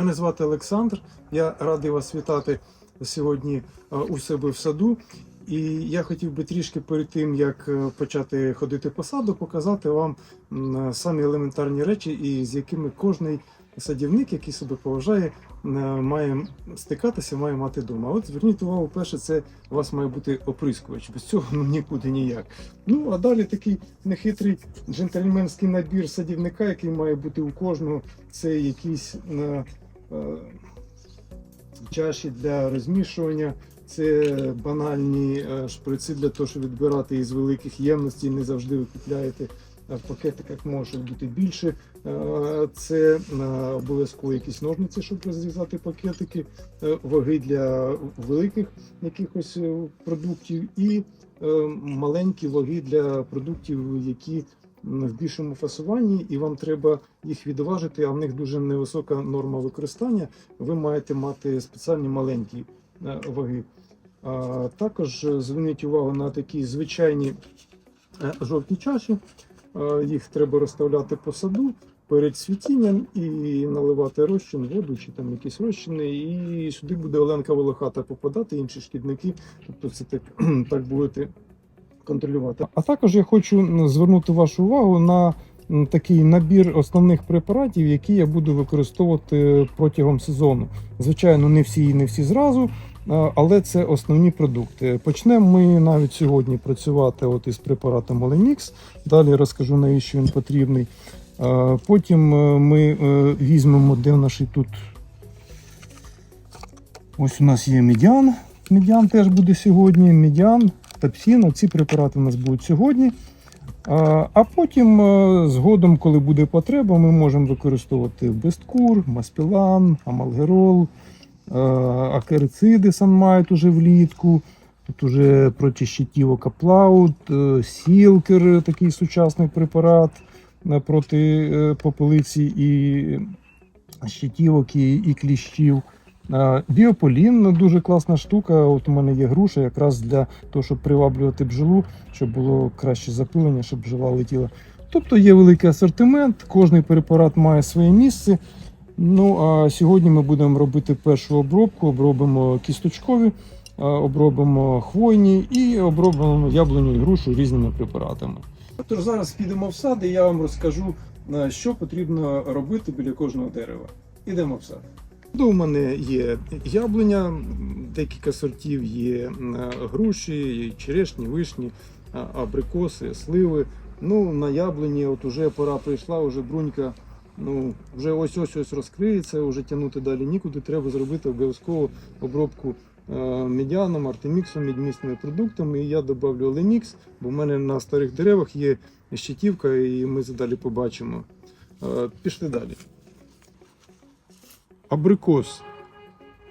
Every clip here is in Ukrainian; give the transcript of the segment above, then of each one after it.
Мене звати Олександр. Я радий вас вітати сьогодні е, у себе в саду. І я хотів би трішки перед тим, як е, почати ходити по саду, показати вам самі елементарні речі, і з якими кожний садівник, який себе поважає, е, має стикатися, має мати вдома. От зверніть увагу, перше, це у вас має бути оприскувач. Без цього ну, нікуди ніяк. Ну а далі такий нехитрий джентльменський набір садівника, який має бути у кожного. Це якісь е, е, чаші для розмішування, це банальні е, шприци для того, щоб відбирати із великих ємностей. Не завжди ви купляєте е, в пакетиках, може бути більше. Е, Це е, обов'язково якісь ножниці, щоб розрізати пакетики, е, ваги для великих якихось е, продуктів і е, маленькі ваги для продуктів, які в більшому фасуванні, і вам треба їх відважити, а в них дуже невисока норма використання. Ви маєте мати спеціальні маленькі е, ваги. А також зверніть увагу на такі звичайні е, жовті чаші. Е, Їх треба розставляти по саду перед світінням і наливати розчин, воду чи там якісь розчини. І сюди буде Оленка Волохата попадати, інші шкідники. Тобто це так, так будете контролювати. А також я хочу звернути вашу увагу на такий набір основних препаратів, які я буду використовувати протягом сезону. Звичайно, не всі і не всі зразу. Але це основні продукти. Почнемо ми навіть сьогодні працювати от із препаратом Оленікс. Далі розкажу навіщо він потрібний. Потім е, ми е, візьмемо, де наш тут. Ось у нас є медіан. Медіан теж буде сьогодні. Медіан, тапсін. Ці препарати у нас будуть сьогодні. А потім, е, згодом, коли буде потреба, ми можемо використовувати бесткур, маспілан, амалгерол, е, акерициди санмайт уже влітку. Тут уже проти щитівок аплаут, е, сілкер, такий сучасний препарат проти попелиці і щитівок і кліщів. Біополін ну, дуже класна штука. От у мене є груша якраз для того, щоб приваблювати бджолу, щоб було краще запилення, щоб бджола летіла. Тобто є великий асортимент, кожний препарат має своє місце. Ну а сьогодні ми будемо робити першу обробку, обробимо кісточкові, обробимо хвойні і обробимо яблуню і грушу різними препаратами. Тож зараз підемо в сад і я вам розкажу, що потрібно робити біля кожного дерева. Ідемо в сад. До у мене є яблуня, декілька сортів, є груші, є черешні, вишні, абрикоси, сливи. Ну, на яблуні от уже пора прийшла, вже брунька ну, вже ось ось розкриється, вже тягнути далі нікуди. Треба зробити обов'язково обробку е, медіаном, артеміксом, мідмісними продуктами. І я додавлю Оленікс, бо в мене на старих деревах є щитівка, і ми це далі побачимо. Е, Пішли далі. Абрикос.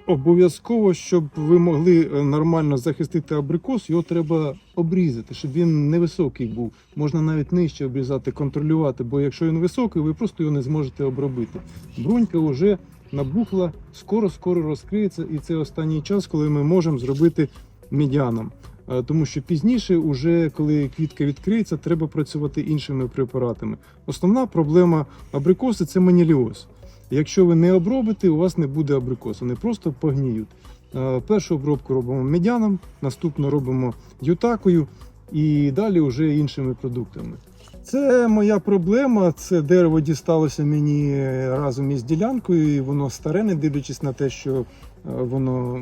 Обов'язково, щоб ви могли е, нормально захистити абрикос, його треба обрізати, щоб він невисокий був. Можна навіть нижче обрізати, контролювати, бо якщо він високий, ви просто його не зможете обробити. Брунька вже набухла, скоро-скоро розкриється, і це останній час, коли ми можемо зробити медіаном. Е, Тому що пізніше, уже коли квітка відкриється, треба працювати іншими препаратами. Основна проблема абрикоси це маніліоз. Якщо ви не обробите, у вас не буде абрикосу, вони просто погніють. Е, Першу обробку робимо медяном, наступну робимо ютакою і далі вже іншими продуктами. Це моя проблема. Це дерево дісталося мені разом із ділянкою, і воно старе, не дивлячись на те, що е, воно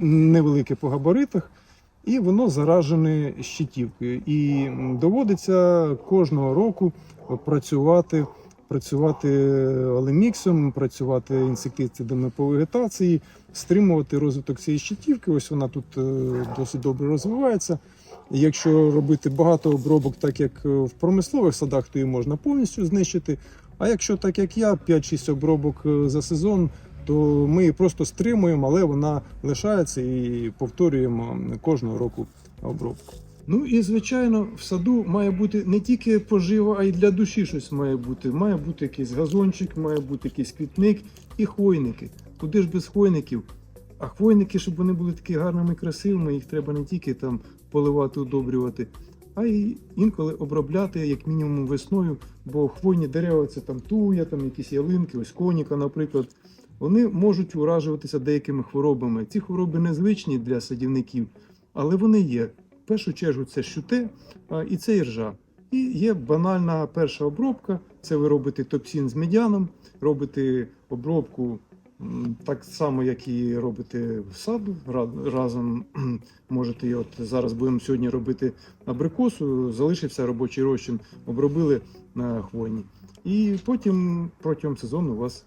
невелике по габаритах, і воно заражене щитівкою. І доводиться кожного року працювати працювати олеміксом, працювати інсектицидами по вегетації, стримувати розвиток цієї щитівки. Ось вона тут е, досить добре розвивається. Якщо робити багато обробок, так як е, в промислових садах, то її можна повністю знищити. А якщо так як я, 5-6 обробок е, за сезон, то ми її просто стримуємо, але вона лишається і повторюємо кожного року обробку. Ну і звичайно, в саду має бути не тільки пожива, а й для душі щось має бути. Має бути якийсь газончик, має бути якийсь квітник і хвойники. Куди ж без хвойників? А хвойники, щоб вони були такі гарними, і красивими, їх треба не тільки там поливати, удобрювати, а й інколи обробляти, як мінімум, весною, бо хвойні дерева це там туя, там якісь ялинки, ось коніка, наприклад. вони можуть уражуватися деякими хворобами. Ці хвороби незвичні для садівників, але вони є. Першу чергу це щуте і це іржа. І є банальна перша обробка. Це ви робите топсін з медяном, робите обробку так само, як і робите в саду. Разом можете, от зараз будемо сьогодні робити абрикосу, залишився робочий розчин, обробили на хвойні. І потім протягом сезону у вас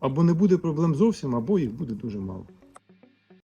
або не буде проблем зовсім, або їх буде дуже мало.